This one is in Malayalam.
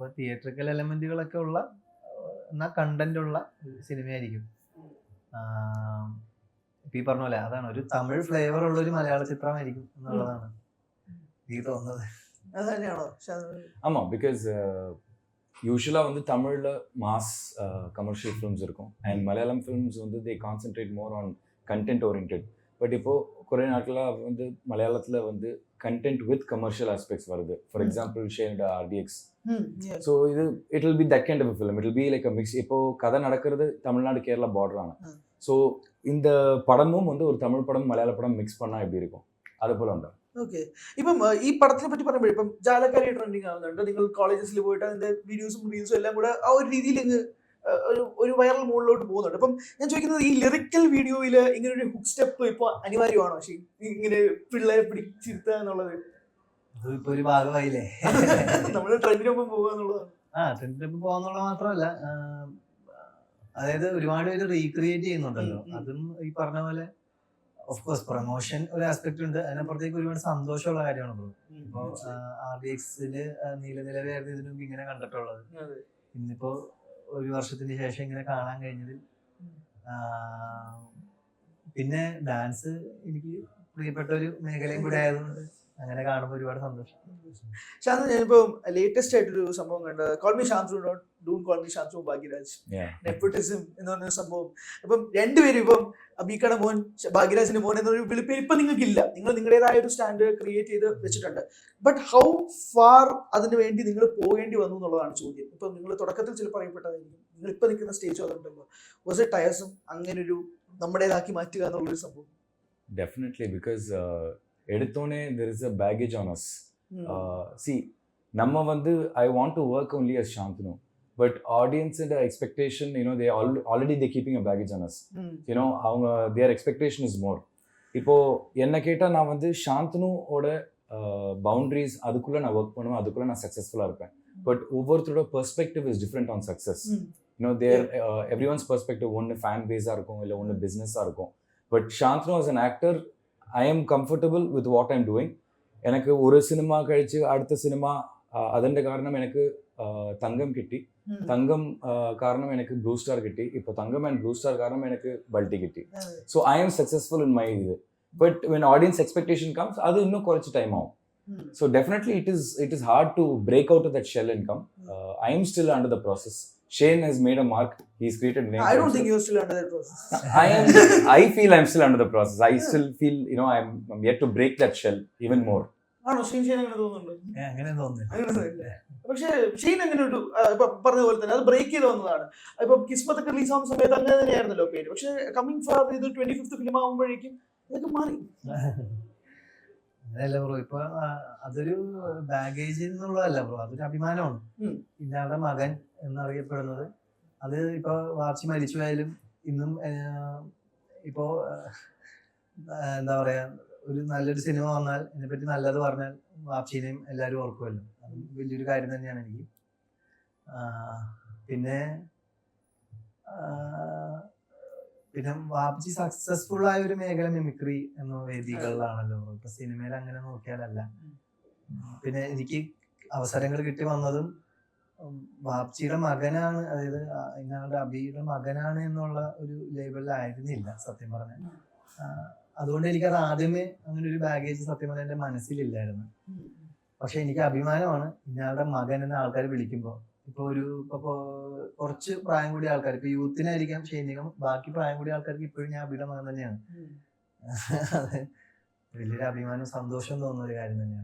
അപ്പൊ തിയേറ്ററിക്കൽ എലമെന്റുകളൊക്കെ ഉള്ള എന്നാ കണ്ടന്റ് ഉള്ള സിനിമയായിരിക്കും ആം, ഇപ്പൊ ഈ പറഞ്ഞ പോലെ അതാണ് ഒരു തമിഴ് ഫ്ലേവർ ഉള്ള ഒരു മലയാള ചിത്രമായിരിക്കും എന്നുള്ളതാണ് എനിക്ക് തോന്നുന്നത് അത് തന്നെയാണോ ഷാ- ஆமாம் பிகாஸ் யூஸ்வலாக வந்து தமிழில் மாஸ் கமர்ஷியல் ஃபிலிம்ஸ் இருக்கும் அண்ட் மலையாளம் ஃபிலிம்ஸ் வந்து they concentrate more on content orient but இப்போது குறை நாட்களாக வந்து மலையாளத்தில் வந்து கண்டென்ட் வித் கமர்ஷியல் ஆஸ்பெக்ட்ஸ் வருது ஃபார் எக்ஸாம்பிள் ஷேட் ஆர்டிஎக்ஸ் ഉം, yes. ஸோ இது it will be that kind of film it will be like a mix இப்போ கதை நடக்கிறது தமிழ்நாடு கேரளா பார்டரான ம். ஸோ இந்த படமும் வந்து ஒரு தமிழ் படம் மலையாள படம் மிக்ஸ் பண்ணால் எப்படி இருக்கும் அது போல் உண்டு ഓക്കെ ഇപ്പം ആ, ഈ പടത്തിനെ പറ്റി പറയുമ്പോഴേ ഇപ്പം ജാലക്കാരി ട്രെൻഡിങ് ആവുന്നുണ്ട് നിങ്ങൾ കോളേജസിൽ പോയിട്ട് അതിന്റെ വീഡിയോസും റീൽസും എല്ലാം കൂടെ ആ ഒരു രീതിയിൽ ഇങ്ങ് ആ, ഒരു ഒരു വൈറൽ മോഡിലോട്ട് പോകുന്നുണ്ട്. അപ്പം ഞാൻ ചോദിക്കുന്നത് ഈ ലിറിക്കൽ വീഡിയോയിൽ ഇങ്ങനെ ഒരു ഹുക്ക് സ്റ്റെപ്പ് ഇപ്പൊ അനിവാര്യമാണോ? പക്ഷേ ഇങ്ങനെ പിള്ളേരെ പിടിച്ചിരുത്തുക എന്നുള്ളത്. ഇപ്പൊ ഒരു ഭാഗമായില്ലേ? നമ്മൾ ട്രെൻഡിനൊപ്പം പോകുക എന്നുള്ളതാണ്. ആ ട്രെൻഡിനൊപ്പം പോകാന്നുള്ള മാത്രമല്ല അതായത് ഒരുപാട് പേര് റീക്രിയേറ്റ് ചെയ്യുന്നുണ്ടല്ലോ. അതും ഈ പറഞ്ഞ പോലെ ഓഫ് കോഴ്സ് പ്രൊമോഷൻ ഒരു ആസ്പെക്ട് ഉണ്ട്. അതിനപ്പുറത്തേക്ക് ഒരുപാട് സന്തോഷമുള്ള കാര്യമാണ് ബ്രോ. ഇപ്പോ ആർ ഡി എക്സിൽ നീലനിലവായിരുന്നു ഇതിനു മുമ്പ് ഇങ്ങനെ കണ്ടിട്ടുള്ളത്. ഇന്നിപ്പോ ഒരു വർഷത്തിന് ശേഷം ഇങ്ങനെ കാണാൻ കഴിഞ്ഞതിൽ പിന്നെ ഡാൻസ് എനിക്ക് പ്രിയപ്പെട്ട ഒരു മേഖലയും കൂടെ ആയതുകൊണ്ട് അങ്ങനെ കാണുമ്പോൾ ഒരുപാട് സന്തോഷം. ശാന്തു ഞാനിപ്പോ ലേറ്റസ്റ്റ് ആയിട്ടൊരു സംഭവം കണ്ടത് call me Shantu not Doon call me Shamsu Bhagyaraj. Nepotism എന്ന് പറഞ്ഞ സംഭവം. അപ്പം രണ്ടുപേരും ഇപ്പം അബീക്കട മോൻ ഭാഗ്യരാജിന്റെ മോൻ എന്നൊരു വിളിപ്പേര് ഇപ്പൊ നിങ്ങൾക്ക് ഇല്ല നിങ്ങൾ നിങ്ങളുടേതായ ഒരു സ്റ്റാൻഡ് ക്രിയേറ്റ് ചെയ്ത് വെച്ചിട്ടുണ്ട്. ബട്ട് ഹൗ ഫാർ അതിനു വേണ്ടി നിങ്ങൾ പോകേണ്ടി വന്നു എന്നുള്ളതാണ് ചോദ്യം. ഇപ്പൊ നിങ്ങൾ തുടക്കത്തിൽ ചില പറയപ്പെട്ടതായിരിക്കും നിങ്ങൾ ഇപ്പൊ നിൽക്കുന്ന സ്റ്റേജ് അതുണ്ടല്ലോ വാസ് എ ടയർസും അങ്ങനെ ഒരു നമ്മുടേതാക്കി മാറ്റുക എന്നുള്ളൊരു സംഭവം. ഡെഫിനറ്റ്ലി because எடுத்தோடனே there is a baggage on us see நம்ம வந்து I want to work only as Shanthanu but ஆடியன்ஸோட expectation you know they all already they keeping a baggage on us you know அவங்க தேர் எக்ஸ்பெக்டேஷன் இஸ் மோர் இப்போ என்ன கேட்டால் நான் வந்து சாந்தனுவோட பவுண்ட்ரிஸ் அதுக்குள்ளே நான் ஒர்க் பண்ணுவேன் அதுக்குள்ளே நான் சக்ஸஸ்ஃபுல்லாக இருப்பேன். Hmm. பட் ஒவ்வொருத்தரோட perspective is different on success you know their everyone's perspective ஒன்று ஃபேன் பேஸாக இருக்கும் இல்லை ஒன்று பிஸ்னஸாக இருக்கும். But Shanthanu as an actor I'm comfortable with what I'm doing എനിക്ക് ഒരു സിനിമ കഴിച്ച് അടുത്ത സിനിമ അതിന്റെ കാരണം എനിക്ക് തങ്കം കിട്ടി. തങ്കം കാരണം എനിക്ക് ബ്ലൂ സ്റ്റാർ കിട്ടി. ഇപ്പൊ തങ്കം ആൻഡ് ബ്ലൂ സ്റ്റാർ കാരണം എനിക്ക് ബൾട്ടി കിട്ടി. So I'm successful in my ഇത്. But when audience expectation comes അത് ഇന്നും കുറച്ച് ടൈം ആവും. So definitely it is it is hard to break out of that shell and come. Uh, I am still under the process. Shane has made a mark. He's created a name. I don't think you're still under the process. I am. I feel I'm still under the process. I still feel you know I'm, I'm yet to break that shell even more. ആണോ ഷെയ്ൻ ഷെയ്ൻ അങ്ങനെ തോന്നുന്നുണ്ടോ ഏ, അങ്ങനെ തോന്നുന്നു അങ്ങനെ തോന്നുന്നില്ല. പക്ഷേ ഷെയ്ൻ അങ്ങനെ ഒരു ആ, ഇപ്പൊ പറഞ്ഞ പോലെ തന്നെ അത് ബ്രേക്ക് ചെയ്ത് വന്നതാണ് ഇപ്പൊ കിസ്മത്ത് ഒക്കെ റിലീസ് ആവുന്ന സമയത്ത് അങ്ങനെ തന്നെയായിരുന്നല്ലോ പേര് പക്ഷേ കമ്മിങ് ഫാർ ഇത് ട്വന്റി ഫിഫ്ത് ഫിലിം ആകുമ്പോഴേക്കും ഇതൊക്കെ മാറി അങ്ങനെയല്ല ബ്രോ ഇപ്പൊ അതൊരു ബാഗേജ് എന്നുള്ളതല്ല ബ്രോ അതൊരു അഭിമാനമാണ്. ഉം. ഇന്നയാളുടെ മകൻ എന്നറിയപ്പെടുന്നത്. അത് ഇപ്പൊ വാർച്ചി മരിച്ചു പോയാലും ഇന്നും ഇപ്പോ എന്താ പറയാ ഒരു നല്ലൊരു സിനിമ വന്നാൽ ഇതിനെപ്പറ്റി നല്ലത് പറഞ്ഞാൽ വാപ്ചിനെയും എല്ലാവരും ഓർക്കുമല്ലോ. അത് വലിയൊരു കാര്യം തന്നെയാണ് എനിക്ക്. പിന്നെ പിന്നെ വാപ്പച്ചി സക്സസ്ഫുൾ ആയ ഒരു മേഖല മിമിക്രി എന്ന വേദികളിലാണല്ലോ. ഇപ്പൊ സിനിമയിൽ അങ്ങനെ നോക്കിയാലല്ല. പിന്നെ എനിക്ക് അവസരങ്ങൾ കിട്ടി വന്നതും വാപ്ചിയുടെ മകനാണ് അതായത് ഇയാളുടെ അബിയുടെ മകനാണ് എന്നുള്ള ഒരു ലേബലിലായിരുന്നില്ല സത്യം പറഞ്ഞാൽ. അതുകൊണ്ട് എനിക്കത് ആദ്യമേ അങ്ങനെ ഒരു ബാഗേജ് സത്യം പറഞ്ഞാൽ എന്റെ മനസ്സിലില്ലായിരുന്നു. പക്ഷെ എനിക്ക് അഭിമാനമാണ് ഇയാളുടെ മകൻ എന്ന ആൾക്കാർ വിളിക്കുമ്പോൾ ഇപ്പൊ ഒരു ഇപ്പൊ കുറച്ച് പ്രായം കൂടിയ ആൾക്കാർ ഇപ്പൊ യൂത്തിനായിരിക്കാം സൈനികം ബാക്കി പ്രായം കൂടിയ ആൾക്കാർക്ക് ഇപ്പോഴും ഞാൻ അബിയുടെ മകൻ തന്നെയാണ് അതെ. വലിയൊരു അഭിമാനം സന്തോഷം തോന്നുന്ന ഒരു കാര്യം തന്നെയാണ്.